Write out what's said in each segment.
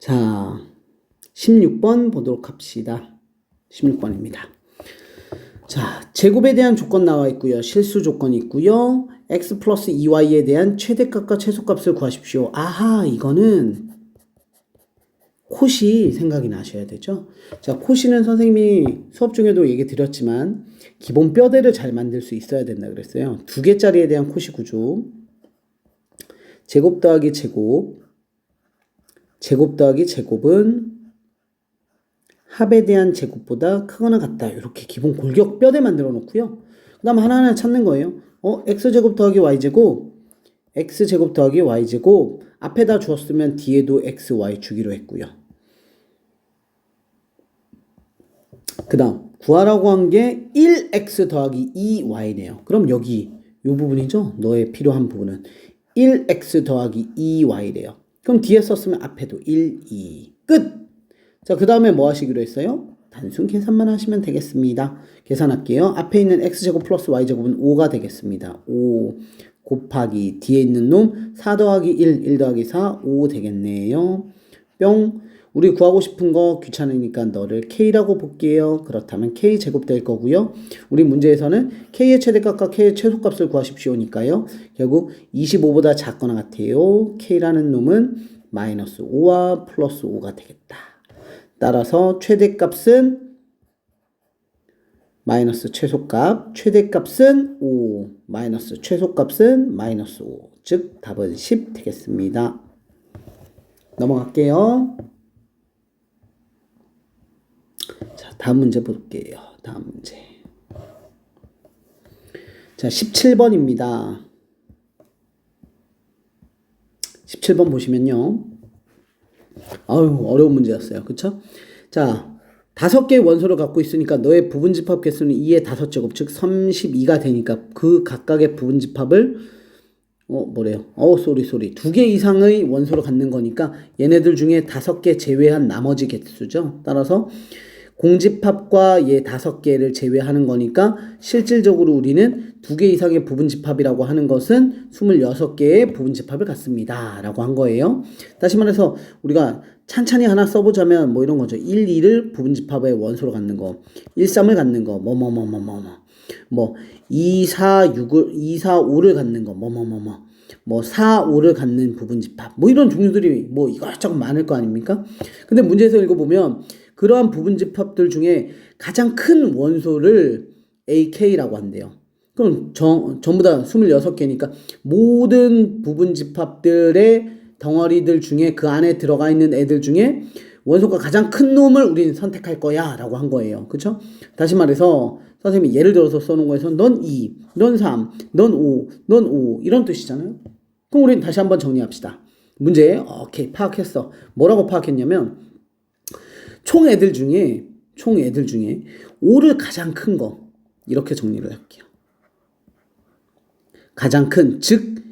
자, 16번 보도록 합시다. 16번입니다. 자, 제곱에 대한 조건 나와 있고요. 실수 조건 있고요. x 플러스 2y에 대한 최대값과 최소값을 구하십시오. 아하, 이거는 코시 생각이 나셔야 되죠. 자, 코시는 선생님이 수업 중에도 얘기 드렸지만 기본 뼈대를 잘 만들 수 있어야 된다 그랬어요. 두 개짜리에 대한 코시 구조. 제곱 더하기 제곱. 제곱 더하기 제곱은 합에 대한 제곱보다 크거나 같다. 이렇게 기본 골격 뼈대 만들어 놓고요. 그 다음 하나하나 찾는 거예요. 어, x제곱 더하기 y제곱, x제곱 더하기 y제곱, 앞에다 주었으면 뒤에도 x, y 주기로 했고요. 그 다음, 구하라고 한 게 1x 더하기 2y네요. 그럼 여기, 요 부분이죠? 너의 필요한 부분은 1x 더하기 2y래요. 그럼 뒤에 썼으면 앞에도 1, 2. 끝! 자, 그 다음에 뭐 하시기로 했어요? 단순 계산만 하시면 되겠습니다. 계산할게요. 앞에 있는 x제곱 플러스 y제곱은 5가 되겠습니다. 5 곱하기 뒤에 있는 놈 4 더하기 1, 1 더하기 4, 5 되겠네요. 뿅. 우리 구하고 싶은 거 귀찮으니까 너를 k라고 볼게요. 그렇다면 k 제곱 될 거고요. 우리 문제에서는 k의 최대값과 k의 최소값을 구하십시오니까요. 결국 25보다 작거나 같아요. k라는 놈은 마이너스 5와 플러스 5가 되겠다. 따라서 최대값은 마이너스 최소값, 최대값은 5, 마이너스 최소값은 마이너스 5. 즉 답은 10 되겠습니다. 넘어갈게요. 자, 다음 문제 볼게요. 다음 문제. 자, 17번입니다. 17번 보시면요. 아유, 어려운 문제였어요. 그쵸? 자, 다섯 개의 원소를 갖고 있으니까 너의 부분 집합 개수는 2의 다섯 제곱, 즉 32가 되니까 그 각각의 부분 집합을 어, 뭐래요? 어, 쏘리, 쏘리. 두 개 이상의 원소를 갖는 거니까 얘네들 중에 다섯 개 제외한 나머지 개수죠. 따라서 공집합과 얘 다섯 개를 제외하는 거니까 실질적으로 우리는 두 개 이상의 부분집합이라고 하는 것은 26개의 부분집합을 갖습니다. 라고 한 거예요. 다시 말해서 우리가 찬찬히 하나 써보자면 뭐 이런 거죠. 1, 2를 부분집합의 원소로 갖는 거, 1, 3을 갖는 거, 뭐, 뭐, 뭐, 뭐, 뭐, 뭐. 뭐, 2, 4, 6을, 2, 4, 5를 갖는 거, 뭐, 뭐, 뭐, 뭐. 뭐, 4, 5를 갖는 부분집합. 뭐 이런 종류들이 뭐 이것저것 많을 거 아닙니까? 근데 문제에서 읽어보면 그러한 부분 집합들 중에 가장 큰 원소를 AK라고 한대요. 그럼 정, 전부 다 26개니까 모든 부분 집합들의 덩어리들 중에 그 안에 들어가 있는 애들 중에 원소가 가장 큰 놈을 우리는 선택할 거야 라고 한 거예요. 그쵸? 다시 말해서 선생님이 예를 들어서 써놓은 거에서 넌 2, 넌 3, 넌 5, 넌 5 이런 뜻이잖아요. 그럼 우리는 다시 한번 정리합시다. 문제 오케이 파악했어. 뭐라고 파악했냐면 총 애들 중에 총 애들 중에 5를 가장 큰 거 이렇게 정리를 할게요. 가장 큰, 즉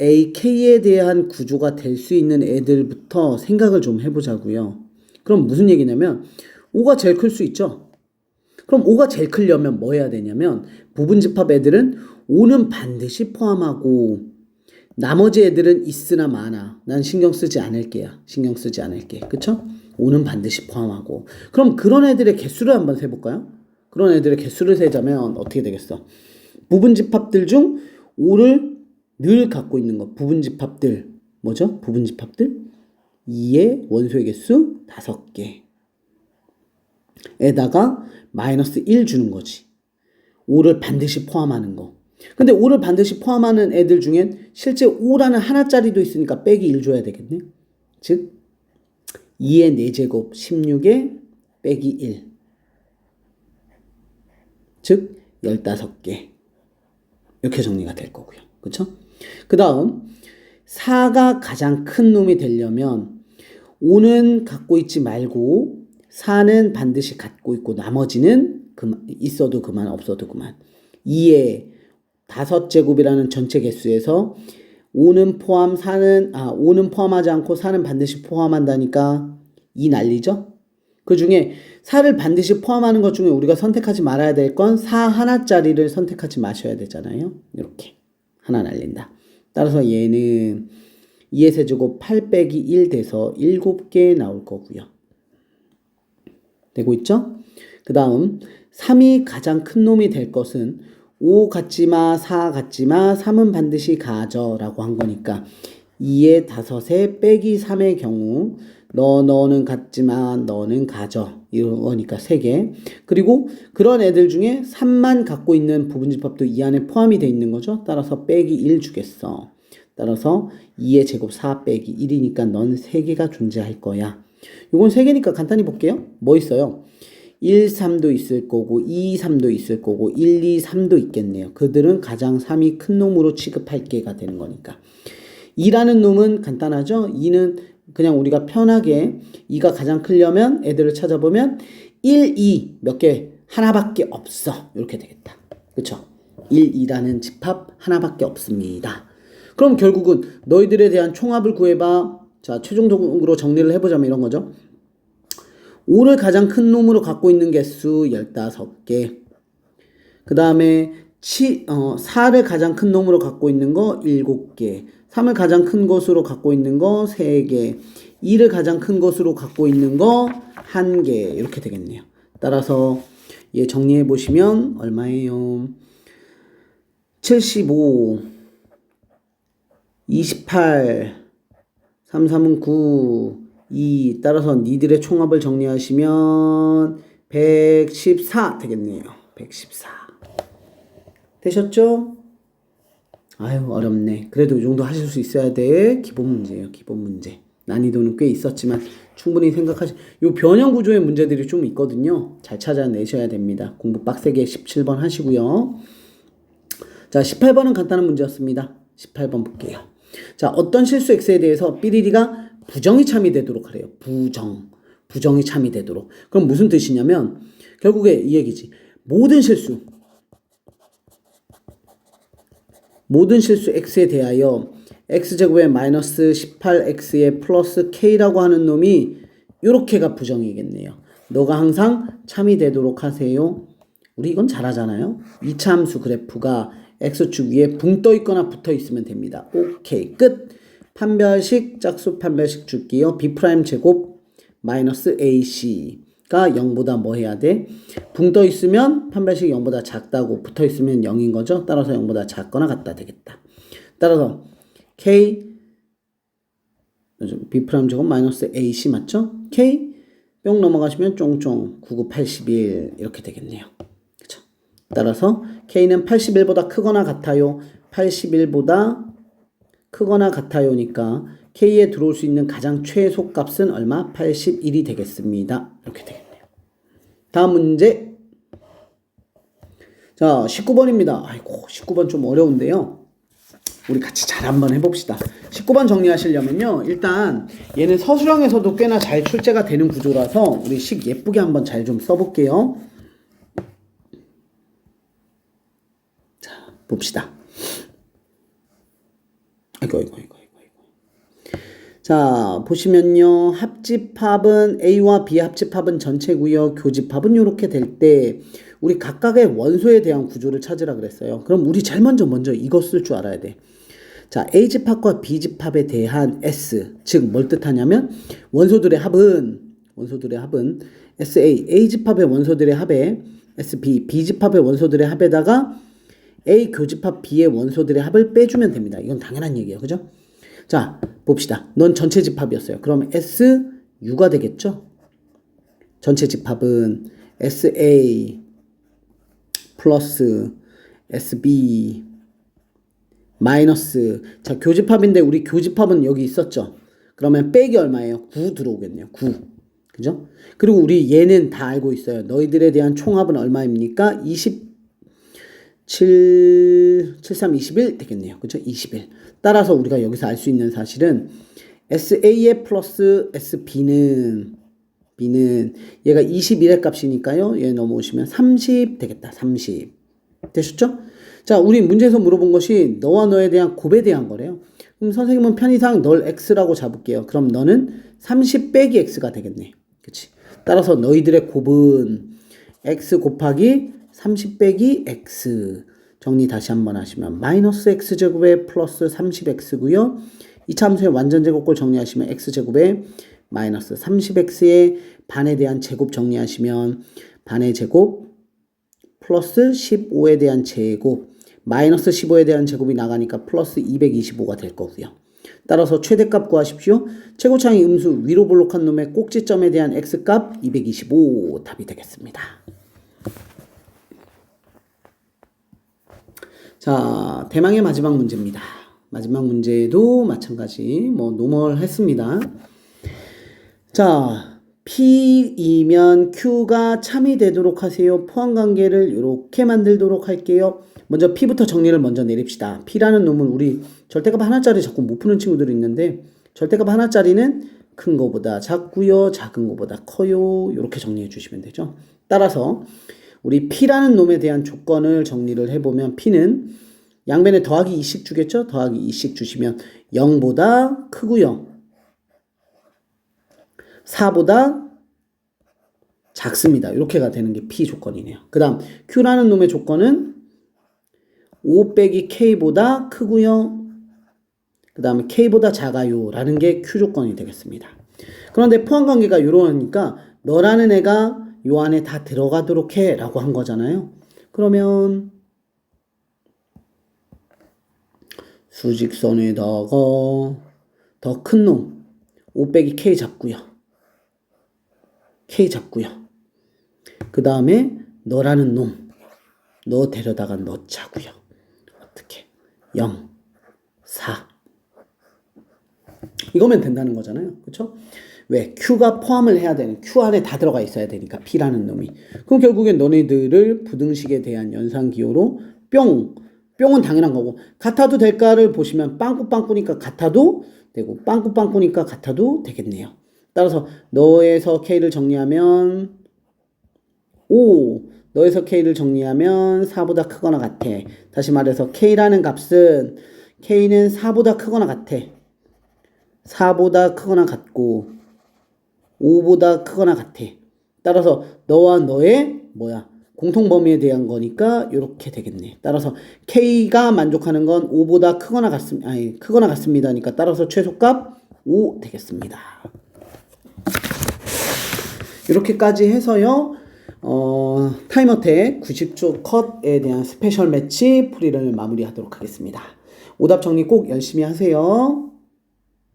AK에 대한 구조가 될 수 있는 애들부터 생각을 좀 해보자고요. 그럼 무슨 얘기냐면 5가 제일 클 수 있죠. 그럼 5가 제일 크려면 뭐 해야 되냐면 부분집합 애들은 5는 반드시 포함하고 나머지 애들은 있으나 마나 난 신경 쓰지 않을게요. 신경 쓰지 않을게. 그쵸? 5는 반드시 포함하고 그럼 그런 애들의 개수를 한번 세볼까요? 그런 애들의 개수를 세자면 어떻게 되겠어? 부분집합들 중 5를 늘 갖고 있는 것. 부분집합들. 뭐죠? 부분집합들? 2의 원소의 개수 5개. 에다가 마이너스 1 주는 거지. 5를 반드시 포함하는 거. 근데 5를 반드시 포함하는 애들 중엔 실제 5라는 하나짜리도 있으니까 빼기 1 줘야 되겠네. 즉 2의 4제곱 16에 빼기 1. 즉 15개. 이렇게 정리가 될 거고요. 그쵸? 그 다음 4가 가장 큰 놈이 되려면 5는 갖고 있지 말고 4는 반드시 갖고 있고 나머지는 그만, 있어도 그만 없어도 그만 2의 다섯 제곱이라는 전체 개수에서 5는 포함 4는 아 5는 포함하지 않고 4는 반드시 포함한다니까 이 난리죠? 그 중에 4를 반드시 포함하는 것 중에 우리가 선택하지 말아야 될 건 4 하나짜리를 선택하지 마셔야 되잖아요. 이렇게 하나 날린다. 따라서 얘는 2의 세제곱 8 빼기 1 돼서 7개 나올 거고요. 되고 있죠? 그 다음 3이 가장 큰 놈이 될 것은 5 갖지마 4 갖지마 3은 반드시 가져 라고 한 거니까 2의 5에 빼기 3의 경우 너 너는 갖지만 너는 가져 이거니까 3개. 그리고 그런 애들 중에 3만 갖고 있는 부분집합도 이 안에 포함이 돼 있는 거죠. 따라서 빼기 1 주겠어. 따라서 2의 제곱 4 빼기 1이니까 넌 3개가 존재할 거야. 요건 3개니까 간단히 볼게요. 뭐 있어요 1, 3도 있을 거고 2, 3도 있을 거고 1, 2, 3도 있겠네요. 그들은 가장 3이 큰 놈으로 취급할 게가 되는 거니까. 2라는 놈은 간단하죠? 2는 그냥 우리가 편하게 2가 가장 크려면 애들을 찾아보면 1, 2 몇 개? 하나밖에 없어. 이렇게 되겠다. 그쵸? 1, 2라는 집합 하나밖에 없습니다. 그럼 결국은 너희들에 대한 총합을 구해봐. 자 최종적으로 정리를 해보자면 이런 거죠 5를 가장 큰 놈으로 갖고 있는 개수 15개. 그 다음에 어, 4를 가장 큰 놈으로 갖고 있는 거 7개. 3을 가장 큰 것으로 갖고 있는 거 3개. 2를 가장 큰 것으로 갖고 있는 거 1개. 이렇게 되겠네요. 따라서 얘 정리해 보시면 얼마예요? 75 28 3, 3은 9 2 따라서 니들의 총합을 정리하시면 114 되겠네요 114 되셨죠? 아유 어렵네. 그래도 이 정도 하실 수 있어야 돼. 기본 문제예요. 기본 문제. 난이도는 꽤 있었지만 충분히 생각하시. 요 변형 구조의 문제들이 좀 있거든요. 잘 찾아내셔야 됩니다. 공부 빡세게 17번 하시고요. 자 18번은 간단한 문제였습니다. 18번 볼게요. 자 어떤 실수 x에 대해서 삐리리가 부정이 참이 되도록 하래요. 부정. 부정이 참이 되도록. 그럼 무슨 뜻이냐면 결국에 이 얘기지. 모든 실수 모든 실수 x에 대하여 x제곱에 마이너스 18x에 플러스 k라고 하는 놈이 요렇게가 부정이겠네요. 너가 항상 참이 되도록 하세요. 우리 이건 잘하잖아요. 이차함수 그래프가 x축 위에 붕 떠 있거나 붙어 있으면 됩니다. 오케이 끝. 판별식 짝수 판별식 줄게요. b 제곱 마이너스 ac 가 0보다 뭐 해야 돼? 붕 떠 있으면 판별식이 0보다 작다고 붙어 있으면 0인 거죠. 따라서 0보다 작거나 같다 되겠다. 따라서 k b 제곱 마이너스 ac 맞죠? k 뿅 넘어가시면 쫑쫑 9981 이렇게 되겠네요. 그렇죠? 따라서 k는 81보다 크거나 같아요. 81보다 크거나 같아요니까 K에 들어올 수 있는 가장 최소 값은 얼마? 81이 되겠습니다. 이렇게 되겠네요. 다음 문제. 자, 19번입니다. 아이고, 19번 좀 어려운데요. 우리 같이 잘 한번 해봅시다. 19번 정리하시려면요. 일단 얘는 서술형에서도 꽤나 잘 출제가 되는 구조라서 우리 식 예쁘게 한번 잘 좀 써볼게요. 자, 봅시다. 아이고, 아이고, 아이고. 자, 보시면요. 합집합은 A와 B 합집합은 전체고요. 교집합은 이렇게 될 때 우리 각각의 원소에 대한 구조를 찾으라 그랬어요. 그럼 우리 제일 먼저 먼저 이거 쓸줄 알아야 돼. 자, A집합과 B집합에 대한 S, 즉 뭘 뜻하냐면 원소들의 합은 원소들의 합은 SA, A집합의 원소들의 합에 SB, B집합의 원소들의 합에다가 A 교집합 B의 원소들의 합을 빼주면 됩니다. 이건 당연한 얘기예요. 그죠? 자, 봅시다. 넌 전체 집합이었어요. 그럼 S, U가 되겠죠? 전체 집합은 SA 플러스 SB 마이너스 자 교집합인데 우리 교집합은 여기 있었죠. 그러면 빼기 얼마예요? 9 들어오겠네요. 9. 그죠? 그리고 우리 얘는 다 알고 있어요. 너희들에 대한 총합은 얼마입니까? 27 73 21 되겠네요. 그죠? 21. 따라서 우리가 여기서 알 수 있는 사실은 SA의 플러스 SB는 B는 얘가 21의 값이니까요. 얘 넘어오시면 30 되겠다. 30. 되셨죠? 자, 우리 문제에서 물어본 것이 너와 너에 대한 곱에 대한 거래요. 그럼 선생님은 편의상 널 X라고 잡을게요. 그럼 너는 30 빼기 X가 되겠네. 그치? 따라서 너희들의 곱은 X 곱하기 30 빼기 X. 정리 다시 한번 하시면 마이너스 x제곱에 플러스 30x고요. 이차 함수의 완전 제곱꼴 정리하시면 x제곱에 마이너스 30x의 반에 대한 제곱 정리하시면 반의 제곱 플러스 15에 대한 제곱 마이너스 15에 대한 제곱이 나가니까 플러스 225가 될 거고요. 따라서 최대값 구하십시오. 최고차의 음수 위로 볼록한 놈의 꼭지점에 대한 x값 225 답이 되겠습니다. 자, 대망의 마지막 문제입니다. 마지막 문제도 마찬가지 뭐 노멀했습니다. 자, P이면 Q가 참이 되도록 하세요. 포함 관계를 이렇게 만들도록 할게요. 먼저 P부터 정리를 먼저 내립시다. P라는 놈은 우리 절대값 하나짜리 자꾸 못 푸는 친구들이 있는데 절대값 하나짜리는 큰 거보다 작고요, 작은 거보다 커요. 이렇게 정리해 주시면 되죠. 따라서 우리 P라는 놈에 대한 조건을 정리를 해보면 P는 양변에 더하기 2씩 주겠죠? 더하기 2씩 주시면 0보다 크고요. 4보다 작습니다. 이렇게가 되는 게 P 조건이네요. 그 다음 Q라는 놈의 조건은 5 빼기 K보다 크고요. 그 다음에 K보다 작아요. 라는 게 Q 조건이 되겠습니다. 그런데 포함관계가 이러니까 너라는 애가 요 안에 다 들어가도록 해 라고 한 거잖아요. 그러면 수직선에다가 더 큰 놈 5 빼기 K 잡고요. K 잡고요. 그 다음에 너라는 놈, 너 데려다가 넣자고요. 어떻게? 0, 4. 이거면 된다는 거잖아요. 그렇죠? 왜? Q가 포함을 해야 되는, Q 안에 다 들어가 있어야 되니까, P라는 놈이. 그럼 결국엔 너네들을 부등식에 대한 연산기호로 뿅! 뿅은 당연한 거고, 같아도 될까를 보시면 빵꾸빵꾸니까 같아도 되고, 빵꾸빵꾸니까 같아도 되겠네요. 따라서 너에서 K를 정리하면 5, 너에서 K를 정리하면 4보다 크거나 같아. 다시 말해서 K라는 값은 K는 4보다 크거나 같아. 4보다 크거나 같고 5보다 크거나 같아. 따라서 너와 너의 뭐야 공통 범위에 대한 거니까 이렇게 되겠네. 따라서 K가 만족하는 건 5보다 크거나 같습 아니 크거나 같습니다니까 따라서 최소값 5 되겠습니다. 이렇게까지 해서요. 어, 타임어택 90초 컷에 대한 스페셜 매치 풀이를 마무리하도록 하겠습니다. 오답 정리 꼭 열심히 하세요.